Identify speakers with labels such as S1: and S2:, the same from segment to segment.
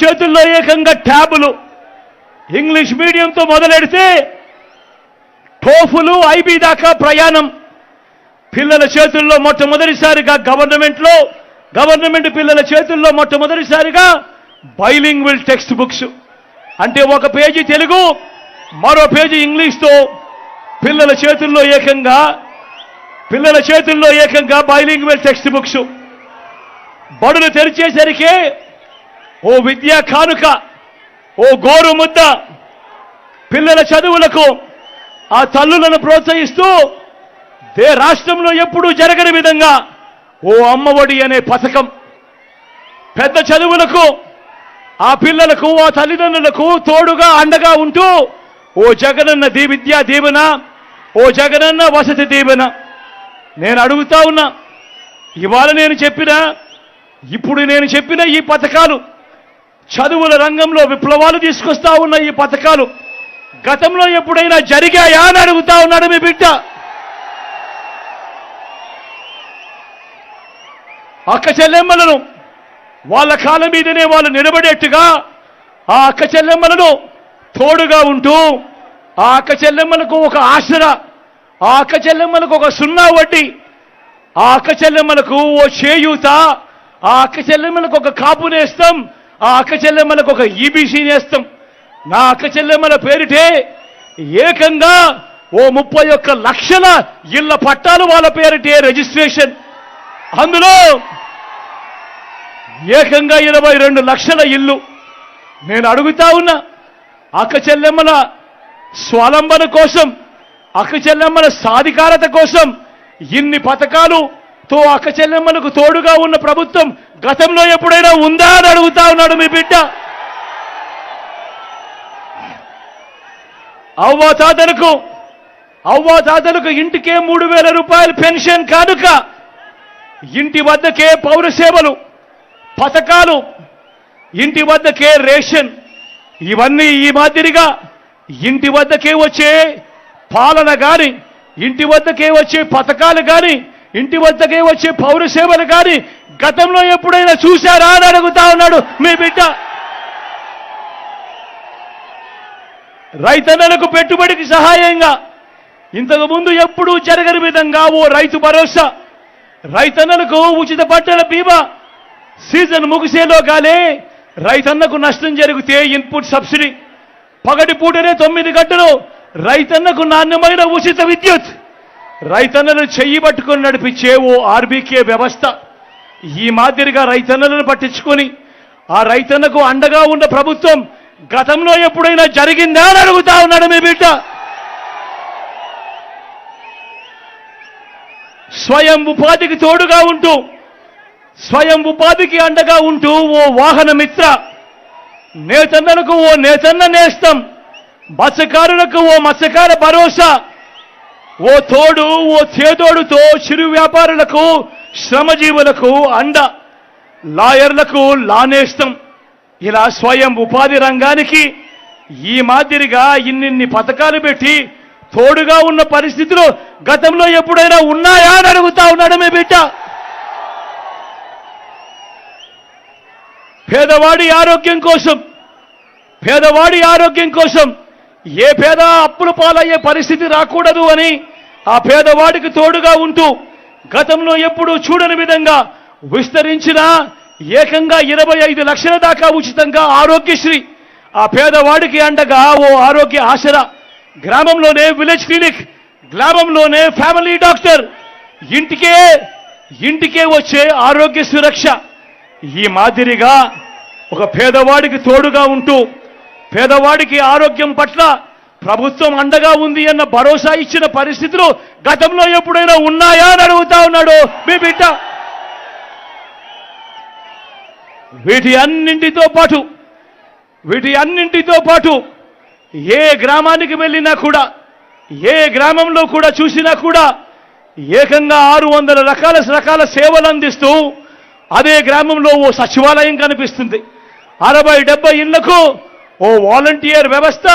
S1: చేతుల్లో ఏకంగా ట్యాబులు. ఇంగ్లీష్ మీడియంతో మొదలెడితే టోఫులు ఐబీ దాకా ప్రయాణం. పిల్లల చేతుల్లో మొట్టమొదటిసారిగా గవర్నమెంట్లో గవర్నమెంట్ పిల్లల చేతుల్లో మొట్టమొదటిసారిగా బైలింగ్విల్ టెక్స్ట్ బుక్స్. అంటే ఒక పేజీ తెలుగు మరో పేజీ ఇంగ్లీష్తో పిల్లల చేతుల్లో ఏకంగా పిల్లల చేతుల్లో ఏకంగా బైలింగ్వెల్ టెక్స్ట్ బుక్స్. బడులు తెరిచేసరికి ఓ విద్యా కానుక ఓ గోరు ముద్ద పిల్లల చదువులకు ఆ తల్లులను ప్రోత్సహిస్తూ దే రాష్ట్రంలో ఎప్పుడూ జరగని విధంగా ఓ అమ్మఒడి అనే పథకం. పెద్ద చదువులకు ఆ పిల్లలకు ఆ తల్లిదండ్రులకు తోడుగా అండగా ఉంటూ ఓ జగనన్న దీ విద్యా దీవెన ఓ జగనన్న వసతి దీవెన. నేను అడుగుతా ఉన్నా ఇవాళ నేను చెప్పిన ఇప్పుడు నేను చెప్పిన ఈ పథకాలు చదువుల రంగంలో విప్లవాలు తీసుకొస్తా ఉన్న ఈ పథకాలు గతంలో ఎప్పుడైనా జరిగాయా అని అడుగుతా ఉన్నాడు మీ బిడ్డ. అక్క చెల్లెమ్మలను వాళ్ళ కాళ్ళ మీదనే వాళ్ళు నిలబడేట్టుగా ఆ అక్క చెల్లెమ్మలను తోడుగా ఉంటూ ఆ అక్క చెల్లెమ్మలకు ఒక ఆసరా ఆ అక్క చెల్లెమ్మలకు ఒక సున్నా వడ్డీ ఆ అక్క చెల్లెమ్మలకు ఓ చేయూత ఆ అక్క చెల్లెమ్మలకు ఒక కాపు నేస్తాం ఆ అక్క చెల్లెమ్మలకు ఒక ఈబీసీ నేస్తాం. నా అక్క చెల్లెమ్మల పేరిటే ఏకంగా ఓ ముప్పై ఒక్క లక్షల ఇళ్ళ పట్టాలు వాళ్ళ పేరిటే రిజిస్ట్రేషన్. అందులో ఏకంగా ఇరవై రెండు లక్షల ఇల్లు. నేను అడుగుతా ఉన్నా అక్క చెల్లెమ్మల స్వలంబన కోసం అక్క చెల్లెమ్మల సాధికారత కోసం ఇన్ని పథకాలు తో అక్క చెల్లెమ్మలకు తోడుగా ఉన్న ప్రభుత్వం గతంలో ఎప్పుడైనా ఉందా అని అడుగుతా ఉన్నాడు మీ బిడ్డ. అవ్వా తాతలకు అవ్వా తాతలకు ఇంటికే మూడు వేల రూపాయలు పెన్షన్ కానుక. ఇంటి వద్దకే పౌర సేవలు పథకాలు ఇంటి వద్దకే రేషన్ ఇవన్నీ ఈ మాదిరిగా ఇంటి వద్దకే వచ్చే పాలన కానీ ఇంటి వద్దకే వచ్చే పథకాలు కానీ ఇంటి వద్దకే వచ్చే పౌర సేవలు గతంలో ఎప్పుడైనా చూశారా అని అడుగుతా ఉన్నాడు మీ బిడ్డ. రైతన్నలకు పెట్టుబడికి సహాయంగా ఇంతకు ముందు ఎప్పుడూ జరగని విధంగా ఓ రైతు భరోసా రైతన్నలకు ఉచిత పంటల బీమా సీజన్ ముగిసేలోగానే రైతన్నకు నష్టం జరిగితే ఇన్పుట్ సబ్సిడీ. పగటి పూటనే తొమ్మిది గంటలు రైతన్నకు నాణ్యమైన ఉచిత విద్యుత్. రైతన్నలు చెయ్యి పట్టుకొని నడిపించే ఓ ఆర్బీకే వ్యవస్థ. ఈ మాదిరిగా రైతన్నలను పట్టించుకొని ఆ రైతన్నకు అండగా ఉన్న ప్రభుత్వం గతంలో ఎప్పుడైనా జరిగిందా అని అడుగుతా ఉన్నాడు మీ బిడ్డ. స్వయం ఉపాధికి తోడుగా ఉంటూ స్వయం ఉపాధికి అండగా ఉంటూ ఓ వాహన మిత్ర నేతన్నలకు ఓ నేతన్న నేస్తం మత్స్యకారులకు ఓ మత్స్యకార భరోసా ఓ తోడు ఓ చేదోడుతో చిరు వ్యాపారులకు శ్రమజీవులకు అండ. లాయర్లకు లానేస్తం. ఇలా స్వయం ఉపాధి రంగానికి ఈ మాదిరిగా ఇన్నిన్ని పథకాలు పెట్టి తోడుగా ఉన్న పరిస్థితులు గతంలో ఎప్పుడైనా ఉన్నాయా అని అడుగుతా ఉన్నాడు మీ బిడ్డ. పేదవాడి ఆరోగ్యం కోసం పేదవాడి ఆరోగ్యం కోసం ఏ పేద అప్పుల పాలయ్యే పరిస్థితి రాకూడదు అని ఆ పేదవాడికి తోడుగా ఉంటూ గతంలో ఎప్పుడూ చూడని విధంగా విస్తరించిన ఏకంగా ఇరవై ఐదు లక్షల దాకా ఉచితంగా ఆరోగ్యశ్రీ ఆ పేదవాడికి అండగా ఓ ఆరోగ్య ఆసరా గ్రామంలోనే విలేజ్ క్లినిక్ గ్రామంలోనే ఫ్యామిలీ డాక్టర్. ఇంటికే ఇంటికే వచ్చే ఆరోగ్య సురక్ష. ఈ మాదిరిగా ఒక పేదవాడికి తోడుగా ఉంటూ పేదవాడికి ఆరోగ్యం పట్ల ప్రభుత్వం అండగా ఉంది అన్న భరోసా ఇచ్చిన పరిస్థితులు గతంలో ఎప్పుడైనా ఉన్నాయా అని అడుగుతా ఉన్నాడు మీ బిడ్డ. వీటి అన్నింటితో పాటు వీటి అన్నింటితో పాటు ఏ గ్రామానికి వెళ్ళినా కూడా ఏ గ్రామంలో కూడా చూసినా కూడా ఏకంగా ఆరు వందల రకాల రకాల సేవలు అందిస్తూ అదే గ్రామంలో ఓ సచివాలయం కనిపిస్తుంది. అరవై డెబ్బై ఇళ్ళకు ఓ వాలంటీర్ వ్యవస్థ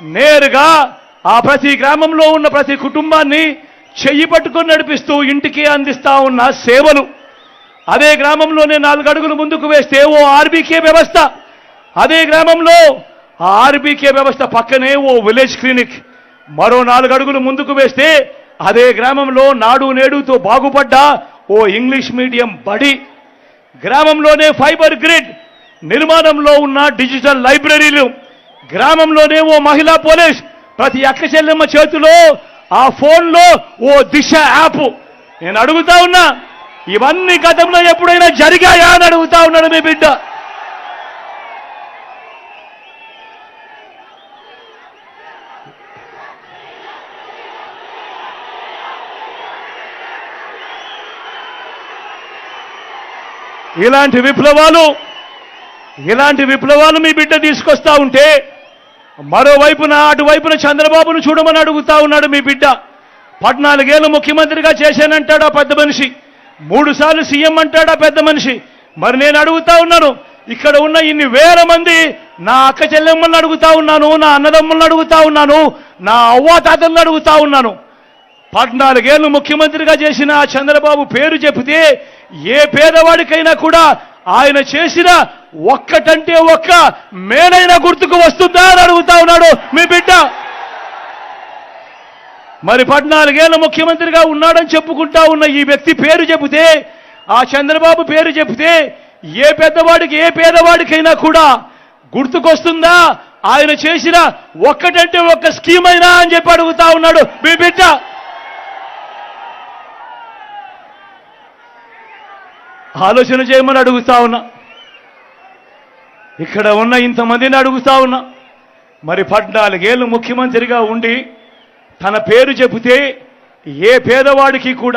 S1: నేరుగా ఆ ప్రతి గ్రామంలో ఉన్న ప్రతి కుటుంబాన్ని చెయ్యి పట్టుకొని నడిపిస్తూ ఇంటికి అందిస్తా ఉన్న సేవలు. అదే గ్రామంలోనే నాలుగు అడుగులు ముందుకు వేస్తే ఓ ఆర్బీకే వ్యవస్థ. అదే గ్రామంలో ఆ ఆర్బీకే వ్యవస్థ పక్కనే ఓ విలేజ్ క్లినిక్. మరో నాలుగు అడుగులు ముందుకు వేస్తే అదే గ్రామంలో నాడు నేడుతో బాగుపడ్డ ఓ ఇంగ్లీష్ మీడియం బడి. గ్రామంలోనే ఫైబర్ గ్రిడ్ నిర్మాణంలో ఉన్న డిజిటల్ లైబ్రరీలు. గ్రామంలోనే ఓ మహిళా పోలీస్ ప్రతి అక్క చెల్లెమ్మ చేతిలో ఆ ఫోన్లో ఓ దిశ యాప్. నేను అడుగుతా ఉన్నా ఇవన్నీ గతంలో ఎప్పుడైనా జరిగాయా అని అడుగుతా ఉన్నాడు మీ బిడ్డ. ఇలాంటి విప్లవాలు ఇలాంటి విప్లవాలు మీ బిడ్డ తీసుకొస్తా ఉంటే మరోవైపున అటువైపున చంద్రబాబును చూడమని అడుగుతా ఉన్నాడు మీ బిడ్డ. పద్నాలుగేళ్ళు ముఖ్యమంత్రిగా చేశానంటాడా పెద్ద మనిషి? మూడు సార్లు సీఎం అంటాడా పెద్ద మనిషి? మరి నేను అడుగుతా ఉన్నాను. ఇక్కడ ఉన్న ఇన్ని వేల మంది నా అక్క చెల్లెమ్మల్ని అడుగుతా ఉన్నాను నా అన్నదమ్ములను అడుగుతా ఉన్నాను నా అవ్వాతాతలను అడుగుతా ఉన్నాను. పద్నాలుగేళ్ళు ముఖ్యమంత్రిగా చేసిన చంద్రబాబు పేరు చెబితే ఏ పేదవాడికైనా కూడా ఆయన చేసిన ఒక్కటంటే ఒక్క మేలైన గుర్తుకు వస్తుందా అని అడుగుతా ఉన్నాడు మీ బిడ్డ. మరి పద్నాలుగేళ్ళ ముఖ్యమంత్రిగా ఉన్నాడని చెప్పుకుంటా ఉన్న ఈ వ్యక్తి పేరు చెబితే ఆ చంద్రబాబు పేరు చెబితే ఏ పెద్దవాడికి ఏ పేదవాడికైనా కూడా గుర్తుకొస్తుందా? ఆయన చేసిన ఒక్కటంటే ఒక్క స్కీమ్ అయినా అని చెప్పి అడుగుతా ఉన్నాడు మీ బిడ్డ. ఆలోచన చేయమని అడుగుతా ఉన్నా. ఇక్కడ ఉన్న ఇంతమందిని అడుగుతా ఉన్నా. మరి పద్నాలుగేళ్ళు ముఖ్యమంత్రిగా ఉండి తన పేరు చెబితే ఏ పేదవాడికి కూడా